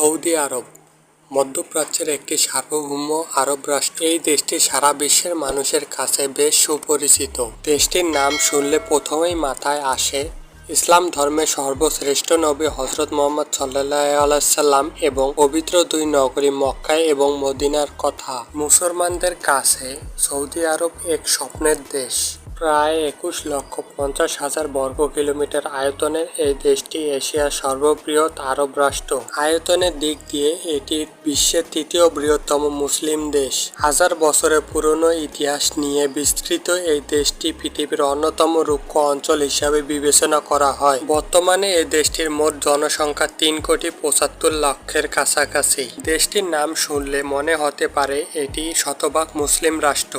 Saudi আরব। মধ্যপ্রাচ্যের একটি সার্বভৌম আরব রাষ্ট্র, এই দেশটি সারা বিশ্বের মানুষের কাছে বেশ সুপরিচিত। দেশটির নাম শুনলে প্রথমেই মাথায় আসে ইসলাম ধর্মের সর্বশ্রেষ্ঠ নবী হজরত মোহাম্মদ সাল্লাম এবং পবিত্র দুই নগরী মক্কায় এবং মদিনার কথা। মুসলমানদের কাছে সৌদি আরব এক স্বপ্নের দেশ। প্রায় একুশ লক্ষ পঞ্চাশ হাজার বর্গ কিলোমিটার আয়তনের এই দেশটি এশিয়ার সর্ববৃহৎ আরব রাষ্ট্র। আয়তনের দিক দিয়ে এটি বিশ্বের তৃতীয় বৃহত্তম মুসলিম দেশ। হাজার বছরের পুরনো ইতিহাস নিয়ে বিস্তৃত এই দেশটি পৃথিবীর অন্যতম রুক্ষ অঞ্চল হিসাবে বিবেচনা করা হয়। বর্তমানে এই দেশটির মোট জনসংখ্যা তিন কোটি পঁচাত্তর লক্ষের কাছাকাছি। দেশটির নাম শুনলে মনে হতে পারে এটি শতভাগ মুসলিম রাষ্ট্র।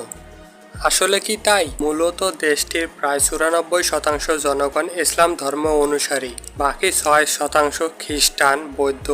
আসলে কি তাই? মূলত দেশটির প্রায় চুরানব্বই শতাংশ জনগণ ইসলাম ধর্ম অনুসারী, বাকি ছয় শতাংশ খ্রিস্টান, বৌদ্ধ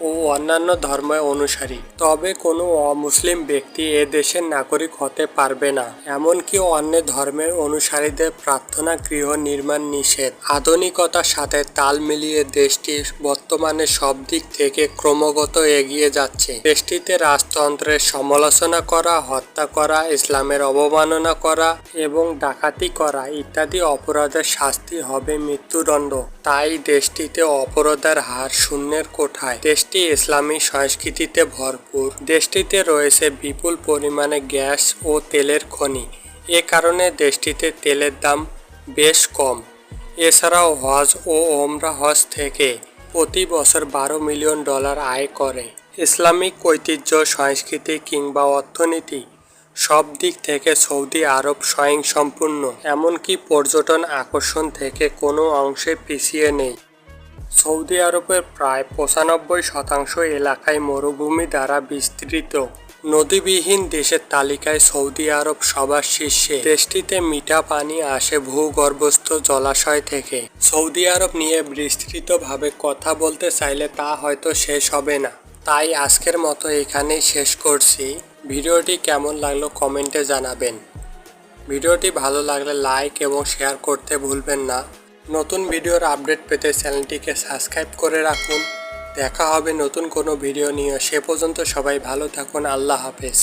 ও অন্যান্য ধর্মের অনুসারী। তবে কোনো অমুসলিম ব্যক্তি এ দেশের নাগরিক হতে পারবে না। এমনকি অন্য ধর্মের অনুসারীদের প্রার্থনা গৃহ নির্মাণ নিষেধ। আধুনিকতার সাথে তাল মিলিয়ে দেশটি বর্তমানে সব দিক থেকে ক্রমাগত এগিয়ে যাচ্ছে। দেশটিতে রাজতন্ত্রের সমালোচনা করা, হত্যা করা, ইসলামের অবমাননা করা এবং ডাকাতি করা ইত্যাদি অপরাধের শাস্তি হবে মৃত্যুদণ্ড। তাই দেশটিতে অপরাধের হার শূন্যের কোঠায়। দেশটি ইসলামী সংস্কৃতিতে ভরপুর। দেশটিতে রয়েছে বিপুল পরিমাণে গ্যাস ও তেলের খনি। এ কারণে দেশটিতে তেলের দাম বেশ কম। এছাড়াও হজ ও ওমরা হজ থেকে প্রতি বছর বারো মিলিয়ন ডলার আয় করে। ইসলামিক ঐতিহ্য, সংস্কৃতি কিংবা অর্থনীতি সব দিক থেকে সৌদি আরব স্বয়ংসম্পূর্ণ, এমনকি পর্যটন আকর্ষণ থেকে কোনো অংশে পিছিয়ে নেই। সৌদি আরবের প্রায় পঁচানব্বই শতাংশ এলাকায় মরুভূমি দ্বারা বিস্তৃত। নদীবিহীন দেশের তালিকায় সৌদি আরব সবার শীর্ষে। দেশটিতে মিঠা পানি আসে ভূগর্ভস্থ জলাশয় থেকে। সৌদি আরব নিয়ে বিস্তৃতভাবে কথা বলতে চাইলে তা হয়তো শেষ হবে না। তাই আজকের মতো এখানেই শেষ করছি। ভিডিওটি কেমন লাগল কমেন্টে জানাবেন। ভিডিওটি ভালো লাগলে লাইক এবং শেয়ার করতে ভুলবেন না। নতুন ভিডিওর আপডেট পেতে চ্যানেলটিকে সাবস্ক্রাইব করে রাখুন। দেখা হবে নতুন কোনো ভিডিও নিয়ে। সে পর্যন্ত সবাই ভালো থাকুন। আল্লাহ হাফেজ।